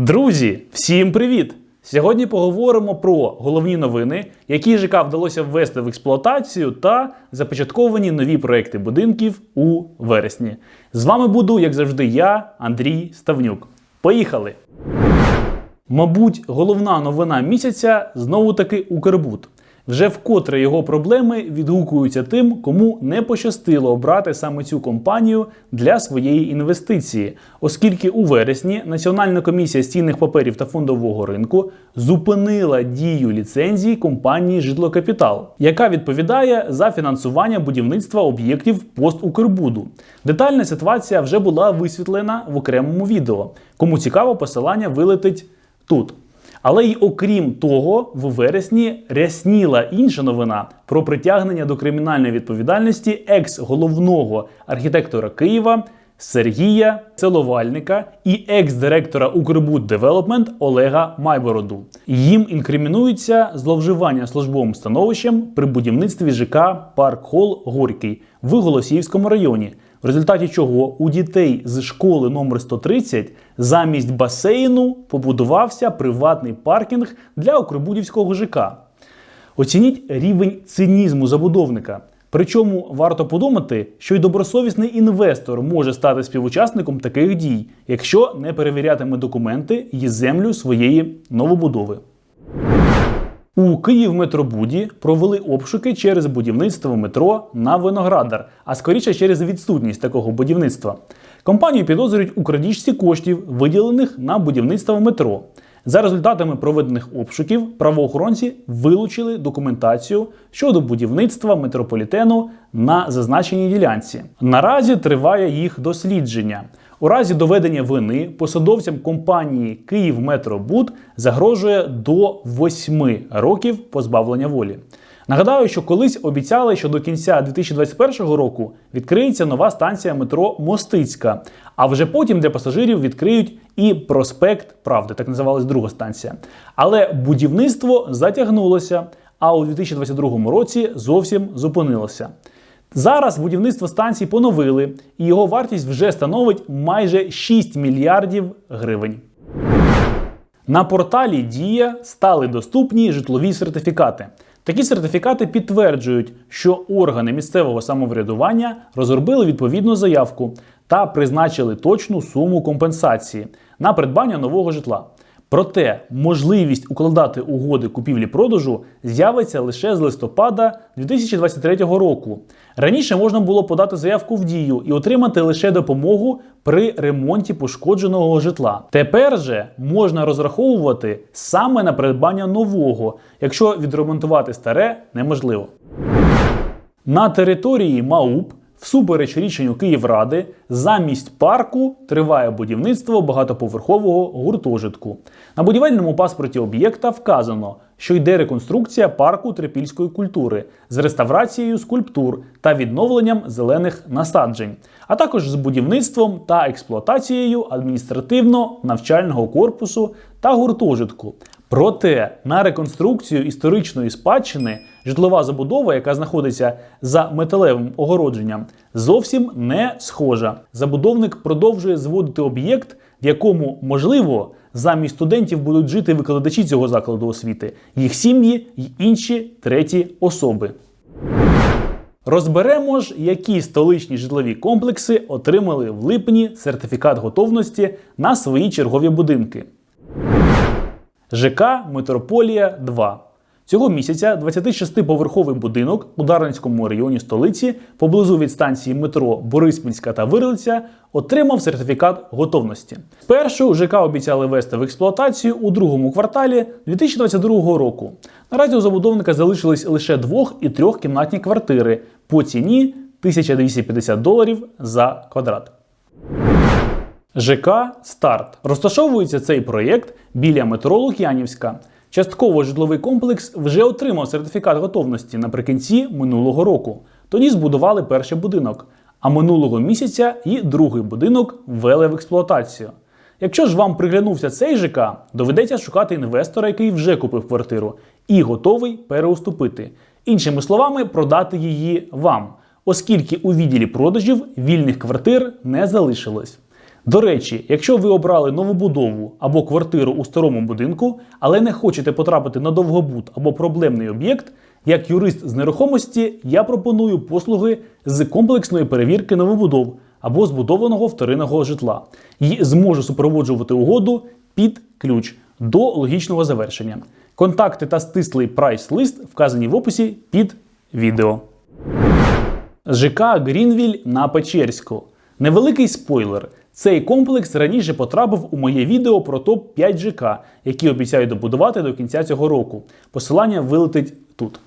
Друзі, всім привіт! Сьогодні поговоримо про головні новини, які ЖК вдалося ввести в експлуатацію та започатковані нові проекти будинків у вересні. З вами буду, як завжди, я, Андрій Ставнюк. Поїхали! Мабуть, головна новина місяця знову таки Укрбуд. Вже вкотре його проблеми відгукуються тим, кому не пощастило обрати саме цю компанію для своєї інвестиції, оскільки у вересні Національна комісія з цінних паперів та фондового ринку зупинила дію ліцензії компанії Житлокапітал, яка відповідає за фінансування будівництва об'єктів пост-Укрбуду. Детальна ситуація вже була висвітлена в окремому відео. Кому цікаво, посилання вилетить тут. Але й окрім того, в вересні рясніла інша новина про притягнення до кримінальної відповідальності екс-головного архітектора Києва Сергія Целовальника і екс-директора Укрбуд Девелопмент Олега Майбороду. Їм інкримінується зловживання службовим становищем при будівництві ЖК Парк Хол Горький в Голосіївському районі в результаті чого у дітей з школи номер 130 замість басейну побудувався приватний паркінг для Окребудівського ЖК. Оцініть рівень цинізму забудовника. Причому варто подумати, що й добросовісний інвестор може стати співучасником таких дій, якщо не перевірятиме документи і землю своєї новобудови. У Київметробуді провели обшуки через будівництво метро на Виноградар, а скоріше через відсутність такого будівництва. Компанію підозрюють у крадіжці коштів, виділених на будівництво метро. За результатами проведених обшуків правоохоронці вилучили документацію щодо будівництва метрополітену на зазначеній ділянці. Наразі триває їх дослідження. У разі доведення вини посадовцям компанії «Київметробуд» загрожує до 8 років позбавлення волі. Нагадаю, що колись обіцяли, що до кінця 2021 року відкриється нова станція метро Мостицька, а вже потім для пасажирів відкриють і проспект Правди, так називалась друга станція. Але будівництво затягнулося, а у 2022 році зовсім зупинилося. Зараз будівництво станції поновили, і його вартість вже становить майже 6 мільярдів гривень. На порталі Дія стали доступні житлові сертифікати. Такі сертифікати підтверджують, що органи місцевого самоврядування розробили відповідну заявку та призначили точну суму компенсації на придбання нового житла. Проте можливість укладати угоди купівлі-продажу з'явиться лише з листопада 2023 року. Раніше можна було подати заявку в дію і отримати лише допомогу при ремонті пошкодженого житла. Тепер же можна розраховувати саме на придбання нового, якщо відремонтувати старе неможливо. На території МАУП Всупереч рішенню Київради, замість парку триває будівництво багатоповерхового гуртожитку. На будівельному паспорті об'єкта вказано, що йде реконструкція парку трипільської культури з реставрацією скульптур та відновленням зелених насаджень, а також з будівництвом та експлуатацією адміністративно-навчального корпусу та гуртожитку. Проте на реконструкцію історичної спадщини житлова забудова, яка знаходиться за металевим огородженням, зовсім не схожа. Забудовник продовжує зводити об'єкт, в якому можливо замість студентів будуть жити викладачі цього закладу освіти, їх сім'ї й інші треті особи. Розберемо ж, які столичні житлові комплекси отримали в липні сертифікат готовності на свої чергові будинки. ЖК Метрополія 2. Цього місяця 26-поверховий будинок у Дарницькому районі столиці поблизу від станції метро Бориспільська та Вирлиця отримав сертифікат готовності. Першу ЖК обіцяли вести в експлуатацію у другому кварталі 2022 року. Наразі у забудовника залишились лише двох і трьохкімнатні квартири по ціні 1250 доларів за квадрат. ЖК Старт розташовується цей проєкт біля метро Лук'янівська. Частково житловий комплекс вже отримав сертифікат готовності наприкінці минулого року. Тоді збудували перший будинок, а минулого місяця і другий будинок ввели в експлуатацію. Якщо ж вам приглянувся цей ЖК, доведеться шукати інвестора, який вже купив квартиру, і готовий переуступити. Іншими словами, продати її вам, оскільки у відділі продажів вільних квартир не залишилось. До речі, якщо ви обрали новобудову або квартиру у старому будинку, але не хочете потрапити на довгобуд або проблемний об'єкт, як юрист з нерухомості я пропоную послуги з комплексної перевірки новобудов або збудованого вторинного житла і зможу супроводжувати угоду під ключ до логічного завершення. Контакти та стислий прайс-лист вказані в описі під відео. ЖК Грінвіль на Печерську. Невеликий спойлер. Цей комплекс раніше потрапив у моє відео про топ-5 ЖК, які обіцяють добудувати до кінця цього року. Посилання вилетить тут.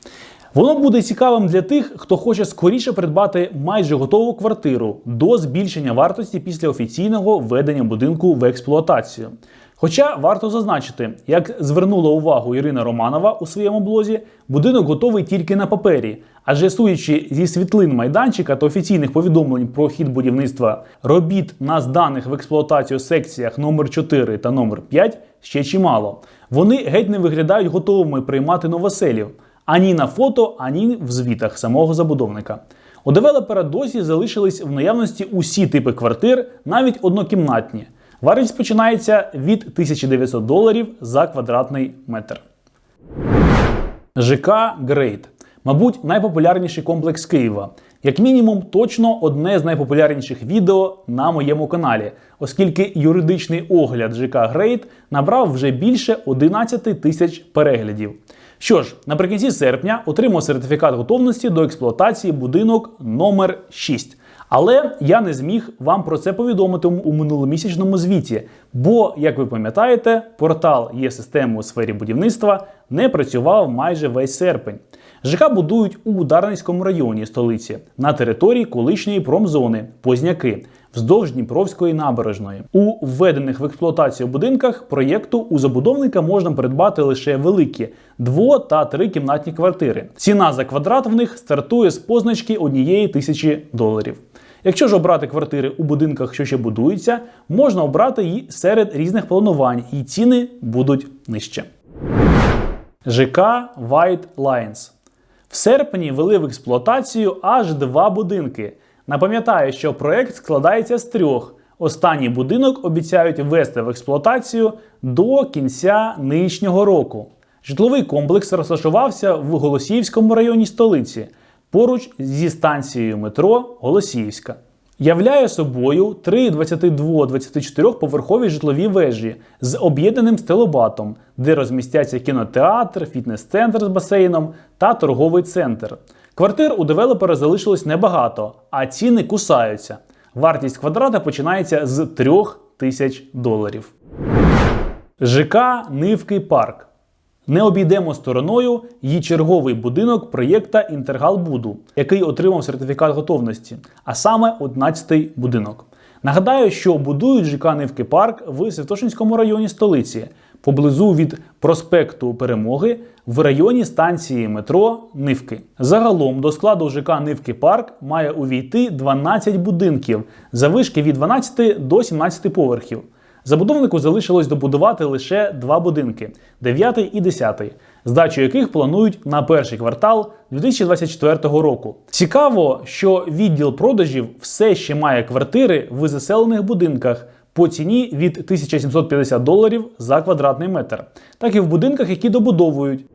Воно буде цікавим для тих, хто хоче скоріше придбати майже готову квартиру до збільшення вартості після офіційного введення будинку в експлуатацію. Хоча варто зазначити, як звернула увагу Ірина Романова у своєму блозі, будинок готовий тільки на папері. Адже судячи зі світлин майданчика та офіційних повідомлень про хід будівництва робіт на зданих в експлуатацію секціях номер 4 та номер 5 ще чимало. Вони геть не виглядають готовими приймати новоселів ані на фото, ані в звітах самого забудовника. У девелопера досі залишились в наявності усі типи квартир, навіть однокімнатні. Вартість починається від 1900 доларів за квадратний метр. ЖК Грейт. Мабуть, найпопулярніший комплекс Києва. Як мінімум, точно одне з найпопулярніших відео на моєму каналі, оскільки юридичний огляд ЖК Грейт набрав вже більше 11 тисяч переглядів. Що ж, наприкінці серпня отримав сертифікат готовності до експлуатації будинок номер 6 але я не зміг вам про це повідомити у минуломісячному звіті, бо, як ви пам'ятаєте, портал є системою у сфері будівництва не працював майже весь серпень. ЖК будують у Ударницькому районі столиці на території колишньої промзони Позняки вздовж Дніпровської набережної. У введених в експлуатацію будинках проєкту у забудовника можна придбати лише великі дво- та трикімнатні квартири. Ціна за квадрат в них стартує з позначки однієї тисячі доларів. Якщо ж обрати квартири у будинках, що ще будуються, можна обрати її серед різних планувань, і ціни будуть нижче. ЖК White Lines. В серпні ввели в експлуатацію аж два будинки. Напам'ятаю, що проект складається з трьох. Останній будинок обіцяють ввести в експлуатацію до кінця нинішнього року. Житловий комплекс розташувався в Голосіївському районі столиці поруч зі станцією метро Голосіївська. Являє собою три 22-24 поверхові житлові вежі з об'єднаним стелобатом, де розмістяться кінотеатр, фітнес-центр з басейном та торговий центр. Квартир у девелопера залишилось небагато, а ціни кусаються. Вартість квадрата починається з 3 тисяч доларів. ЖК Нивки Парк. Не обійдемо стороною її черговий будинок проєкта Інтергалбуду, який отримав сертифікат готовності, а саме 11-й будинок. Нагадаю, що будують ЖК Нивки Парк в Святошинському районі столиці, поблизу від проспекту Перемоги в районі станції метро Нивки. Загалом до складу ЖК Нивки Парк має увійти 12 будинків завишки від 12 до 17 поверхів. Забудовнику залишилось добудувати лише два будинки 9 і 10, здачу яких планують на перший квартал 2024 року. Цікаво, що відділ продажів все ще має квартири в заселених будинках по ціні від 1750 доларів за квадратний метр, так і в будинках, які добудовують.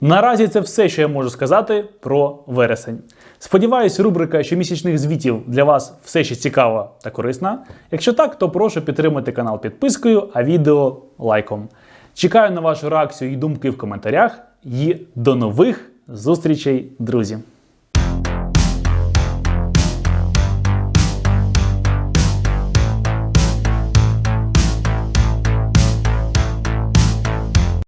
Наразі це все, що я можу сказати про вересень. Сподіваюсь, рубрика щомісячних звітів для вас все ще цікава та корисна. Якщо так, то прошу підтримати канал підпискою, а відео лайком. Чекаю на вашу реакцію і думки в коментарях. І до нових зустрічей, друзі!